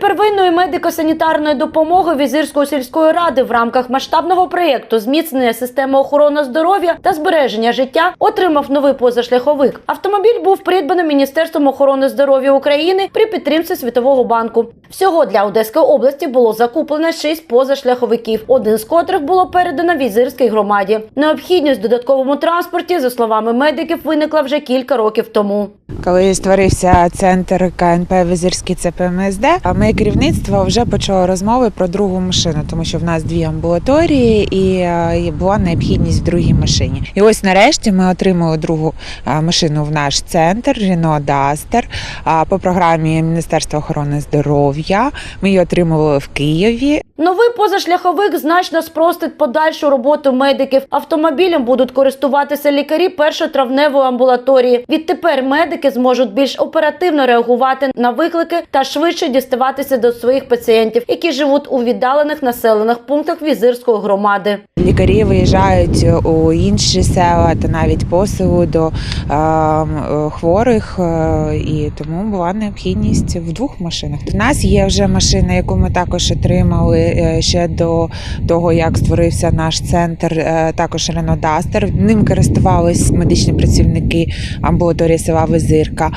первинної медико-санітарної допомоги Візирської сільської ради в рамках масштабного проєкту зміцнення системи охорони здоров'я та збереження життя отримав новий позашляховик. Автомобіль був придбаний Міністерством охорони здоров'я України при підтримці Світового банку. Всього для Одеської області було закуплено шість позашляховиків, один з котрих було передано Візирській громаді. Необхідність в додатковому транспорті, за словами медиків, виникла вже кілька років тому. Коли створився центр КНП Візирський ЦПМСД, моє керівництво вже почало розмови про другу машину, тому що в нас дві амбулаторії і е, була необхідність в другій машині. І ось нарешті ми отримали другу е, машину в наш центр Duster а, по програмі Міністерства охорони здоров'я. Ми її отримували в Києві. Новий позашляховик значно спростить подальшу роботу медиків. Автомобілем будуть користуватися лікарі першотравневої амбулаторії. Відтепер медики зможуть більш оперативно реагувати на виклики та швидше діставатися до своїх пацієнтів, які живуть у віддалених населених пунктах візирської громади. Лікарі виїжджають у інші села та навіть по селу до е, хворих, е, і тому була необхідність в двох машинах. У нас є вже машина, яку ми також отримали е, ще до того, як створився наш центр. е, Також Duster. Ним користувались медичні працівники амбулаторії села Визирка.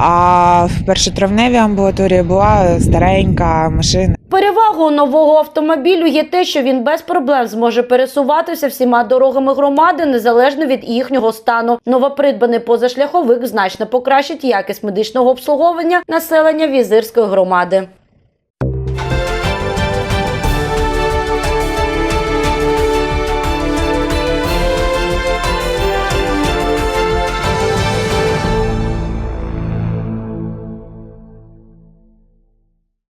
А в першотравневій амбулаторії була старенька машина. Перевагою нового автомобілю є те, що він без проблем зможе пересуватися всіма дорогами громади незалежно від їхнього стану. Новопридбаний позашляховик значно покращить якість медичного обслуговування населення візирської громади.